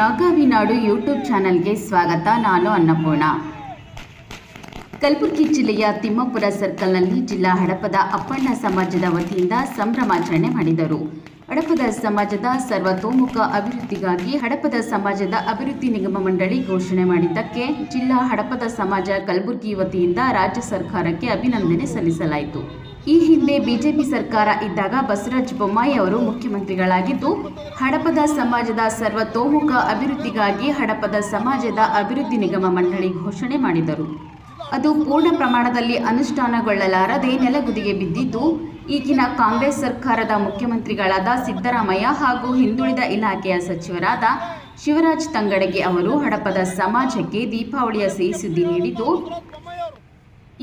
ನಾಗಾವಿ ನಾಡು YouTube ಚಾನೆಲ್ಗೆ ಸ್ವಾಗತ ನಾನು ಅನ್ನಪೂರ್ಣ. ಕಲಬುರಗಿ ಜಿಲ್ಲೆಯ ತಿಮ್ಮಾಪುರ ಸರ್ಕಲ್ನಲ್ಲಿ ಜಿಲ್ಲಾ ಹಡಪದ ಅಪ್ಪಣ್ಣ ಸಮಾಜದ ವತಿಯಿಂದ ಸಂಭ್ರಮಾಚರಣೆ ಮಾಡಿದರು. ಹಡಪದ ಸಮಾಜದ ಸರ್ವತೋಮುಖ ಅಭಿವೃದ್ಧಿಗಾಗಿ ಹಡಪದ ಸಮಾಜದ ಅಭಿವೃದ್ಧಿ ನಿಗಮ ಮಂಡಳಿ ಘೋಷಣೆ ಮಾಡಿದ್ದಕ್ಕೆ ಜಿಲ್ಲಾ ಹಡಪದ ಸಮಾಜ ಕಲಬುರಗಿ ವತಿಯಿಂದ ರಾಜ್ಯ ಸರ್ಕಾರಕ್ಕೆ ಅಭಿನಂದನೆ ಸಲ್ಲಿಸಲಾಯಿತು. ಈ ಹಿಂದೆ ಬಿಜೆಪಿ ಸರ್ಕಾರ ಇದ್ದಾಗ ಬಸವರಾಜ ಬೊಮ್ಮಾಯಿ ಅವರು ಮುಖ್ಯಮಂತ್ರಿಗಳಾಗಿದ್ದು, ಹಡಪದ ಸಮಾಜದ ಸರ್ವತೋಮುಖ ಅಭಿವೃದ್ಧಿಗಾಗಿ ಹಡಪದ ಸಮಾಜದ ಅಭಿವೃದ್ಧಿ ನಿಗಮ ಮಂಡಳಿ ಘೋಷಣೆ ಮಾಡಿದರು. ಅದು ಪೂರ್ಣ ಪ್ರಮಾಣದಲ್ಲಿ ಅನುಷ್ಠಾನಗೊಳ್ಳಲಾರದೆ ನೆಲಗುದಿಗೆ ಬಿದ್ದಿದ್ದು, ಈಗಿನ ಕಾಂಗ್ರೆಸ್ ಸರ್ಕಾರದ ಮುಖ್ಯಮಂತ್ರಿಗಳಾದ ಸಿದ್ದರಾಮಯ್ಯ ಹಾಗೂ ಹಿಂದುಳಿದ ಇಲಾಖೆಯ ಸಚಿವರಾದ ಶಿವರಾಜ್ ತಂಗಡಗಿ ಅವರು ಹಡಪದ ಸಮಾಜಕ್ಕೆ ದೀಪಾವಳಿಯ ಸಿಹಿ ಸುದ್ದಿ ನೀಡಿದ್ದು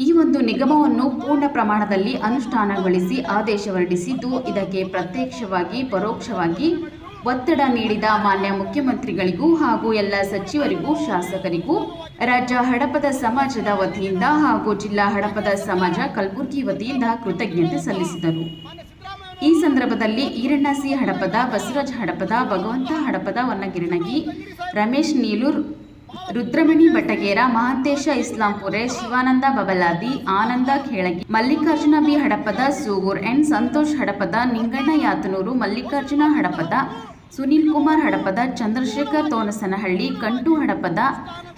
ಈ ಒಂದು ನಿಗಮವನ್ನು ಪೂರ್ಣ ಪ್ರಮಾಣದಲ್ಲಿ ಅನುಷ್ಠಾನಗೊಳಿಸಿ ಆದೇಶ ಹೊರಡಿಸಿದ್ದು, ಇದಕ್ಕೆ ಪ್ರತ್ಯಕ್ಷವಾಗಿ, ಪರೋಕ್ಷವಾಗಿ ಒತ್ತಡ ನೀಡಿದ ಮಾನ್ಯ ಮುಖ್ಯಮಂತ್ರಿಗಳಿಗೂ ಹಾಗೂ ಎಲ್ಲ ಸಚಿವರಿಗೂ, ಶಾಸಕರಿಗೂ, ರಾಜ್ಯ ಹಡಪದ ಸಮಾಜದ ವತಿಯಿಂದ ಹಾಗೂ ಜಿಲ್ಲಾ ಹಡಪದ ಸಮಾಜ ಕಲಬುರಗಿ ವತಿಯಿಂದ ಕೃತಜ್ಞತೆ ಸಲ್ಲಿಸಿದರು. ಈ ಸಂದರ್ಭದಲ್ಲಿ ಈರಣ್ಣಸಿ ಹಡಪದ, ಬಸವರಾಜ್ ಹಡಪದ, ಭಗವಂತ ಹಡಪದ ವನ್ನಗಿರಣಗಿ ರಮೇಶ್ ನೀಲೂರ್ ರುದ್ರಮಣಿ ಬಟಗೇರ, ಮಹಾಂತೇಶ ಇಸ್ಲಾಂಪುರೆ, ಶಿವಾನಂದ ಬಬಲಾದಿ, ಆನಂದ ಖೇಳಗಿ ಮಲ್ಲಿಕಾರ್ಜುನ ಬಿ ಹಡಪದ, ಸೂಗೂರ್ ಎನ್ ಸಂತೋಷ್ ಹಡಪದ, ನಿಂಗಣ್ಣ ಯಾತನೂರು, ಮಲ್ಲಿಕಾರ್ಜುನ ಹಡಪದ, ಸುನೀಲ್ ಕುಮಾರ್ ಹಡಪದ, ಚಂದ್ರಶೇಖರ್ ತೋನಸನಹಳ್ಳಿ, ಕಂಟು ಹಡಪದ,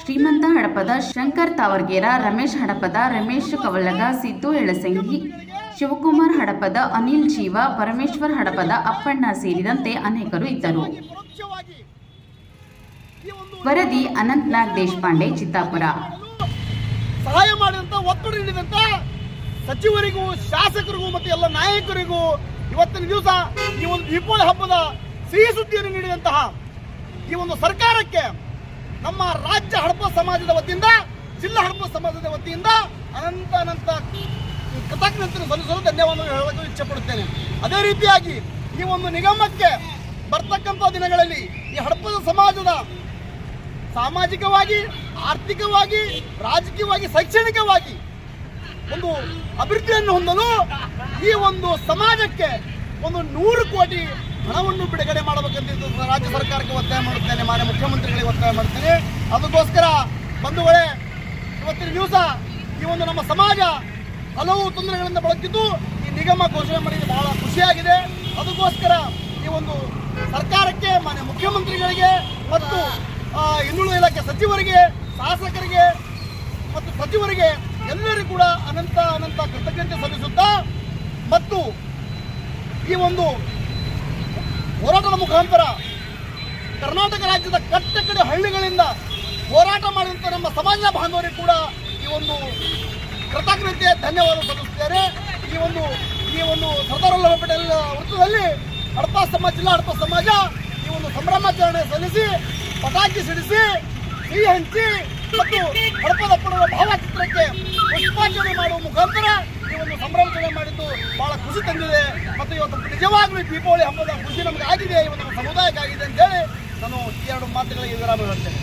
ಶ್ರೀಮಂತ ಹಡಪದ, ಶಂಕರ್ ತಾವರ್ಗೇರ, ರಮೇಶ್ ಹಡಪದ, ರಮೇಶ್ ಕವಲಗ, ಸಿದ್ದು ಎಳಸಂಗಿ, ಶಿವಕುಮಾರ್ ಹಡಪದ, ಅನಿಲ್ ಜೀವ, ಪರಮೇಶ್ವರ್ ಹಡಪದ, ಅಪ್ಪಣ್ಣ ಸೇರಿದಂತೆ ಅನೇಕರು ಇದ್ದರು. ವರದಿ ಅನಂತನಾಗ್ ದೇಶಪಾಂಡೆ, ಚಿತ್ತಾಪುರ. ಸಹಾಯ ಮಾಡಿದಂತ ಒತ್ತಡ ನೀಡಿದಂತ ಸಚಿವರಿಗೂ, ಶಾಸಕರಿಗೂ ಮತ್ತು ಎಲ್ಲ ನಾಯಕರಿಗೂ ಇವತ್ತಿನ ದಿವಸ ಈ ಒಂದು ದೀಪಾವಳಿ ಹಬ್ಬದ ಸಿಹಿ ಸುದ್ದಿಯನ್ನು ನೀಡಿದಂತಹ ಈ ಒಂದು ಸರ್ಕಾರಕ್ಕೆ ನಮ್ಮ ರಾಜ್ಯ ಹಡಪ ಸಮಾಜದ ವತಿಯಿಂದ, ಜಿಲ್ಲಾ ಹಡಪ ಸಮಾಜದ ವತಿಯಿಂದ ಅನಂತ ಅನಂತ ಕೃತಜ್ಞತೆ ಸಲ್ಲಿಸಲು ಧನ್ಯವಾದ ಹೇಳಲು ಇಚ್ಛೆ ಪಡುತ್ತೇನೆ ಅದೇ ರೀತಿಯಾಗಿ ಈ ಒಂದು ನಿಗಮಕ್ಕೆ ಬರ್ತಕ್ಕಂಥ ದಿನಗಳಲ್ಲಿ ಈ ಹಡಪದ ಸಮಾಜದ ಸಾಮಾಜಿಕವಾಗಿ, ಆರ್ಥಿಕವಾಗಿ, ರಾಜಕೀಯವಾಗಿ, ಶೈಕ್ಷಣಿಕವಾಗಿ ಒಂದು ಅಭಿವೃದ್ಧಿಯನ್ನು ಹೊಂದಲು ಈ ಒಂದು ಸಮಾಜಕ್ಕೆ ಒಂದು ನೂರು ಕೋಟಿ ಹಣವನ್ನು ಬಿಡುಗಡೆ ಮಾಡಬೇಕಂತ ರಾಜ್ಯ ಸರ್ಕಾರಕ್ಕೆ ಒತ್ತಾಯ ಮಾಡುತ್ತೇನೆ. ಮಾನ್ಯ ಮುಖ್ಯಮಂತ್ರಿಗಳಿಗೆ ಒತ್ತಾಯ ಮಾಡ್ತೇನೆ ಅದಕ್ಕೋಸ್ಕರ ಬಂಧುಗಳೇ, ಇವತ್ತಿನ ದಿವಸ ಈ ಒಂದು ನಮ್ಮ ಸಮಾಜ ಹಲವು ತೊಂದರೆಗಳಿಂದ ಬಳಕಿದ್ದು ಈ ನಿಗಮ ಘೋಷಣೆ ಮಾಡಿದ್ದು ಬಹಳ ಖುಷಿಯಾಗಿದೆ. ಅದಕ್ಕೋಸ್ಕರ ಈ ಒಂದು ಸರ್ಕಾರಕ್ಕೆ, ಮಾನ್ಯ ಮುಖ್ಯಮಂತ್ರಿಗಳಿಗೆ ಮತ್ತು ಹಿಂದುಳಿದ ಇಲಾಖೆ ಸಚಿವರಿಗೆ, ಶಾಸಕರಿಗೆ ಮತ್ತು ಸಚಿವರಿಗೆ ಎಲ್ಲರಿಗೂ ಕೂಡ ಅನಂತ ಅನಂತ ಕೃತಜ್ಞತೆ ಸಲ್ಲಿಸುತ್ತಾ ಮತ್ತು ಈ ಒಂದು ಹೋರಾಟದ ಮುಖಾಂತರ ಕರ್ನಾಟಕ ರಾಜ್ಯದ ಕಟ್ಟ ಕಡೆ ಹಳ್ಳಿಗಳಿಂದ ಹೋರಾಟ ಮಾಡಿದಂಥ ನಮ್ಮ ಸಮಾಜ ಬಾಂಧವರಿಗೆ ಕೂಡ ಈ ಒಂದು ಕೃತಜ್ಞತೆ, ಧನ್ಯವಾದ ಸಲ್ಲಿಸುತ್ತೇನೆ. ಈ ಒಂದು ಈ ಒಂದು ಸರ್ದಾರ್ ವಲ್ಲಭ ಪಟೇಲ್ ವೃತ್ತದಲ್ಲಿ ಹಡಪ ಸಮಾಜ, ಜಿಲ್ಲಾ ಹಡಪ ಸಮಾಜ ಈ ಒಂದು ಸಂಭ್ರಮಾಚರಣೆ ಸಲ್ಲಿಸಿ ಪಟಾಕಿ ಸಿಡಿಸಿ ಸಿಹಿ ಹಂಚಿ ಮತ್ತು ಹಡಪದ ಪಡುವ ಭಾವಚಿತ್ರಕ್ಕೆ ಪುಷ್ಪಾರ್ಚನೆ ಮಾಡುವ ಮುಖಾಂತರ ಈ ಒಂದು ಸಂಭ್ರಮಾಚರಣೆ ಮಾಡಿದ್ದು ಬಹಳ ಖುಷಿ ತಂದಿದೆ. ಮತ್ತು ಇವತ್ತು ನಿಜವಾಗ್ಲೂ ದೀಪಾವಳಿ ಹಬ್ಬದ ಖುಷಿ ನಮಗೆ ಆಗಿದೆ. ಈ ಒಂದು ಸಮುದಾಯಕ್ಕಾಗಿದೆ ಅಂತ ಹೇಳಿ ನಾನು ಈ ಎರಡು ಮಾತುಗಳಿಗೆ ವಿರಾಮ ಹೇಳ್ತೇನೆ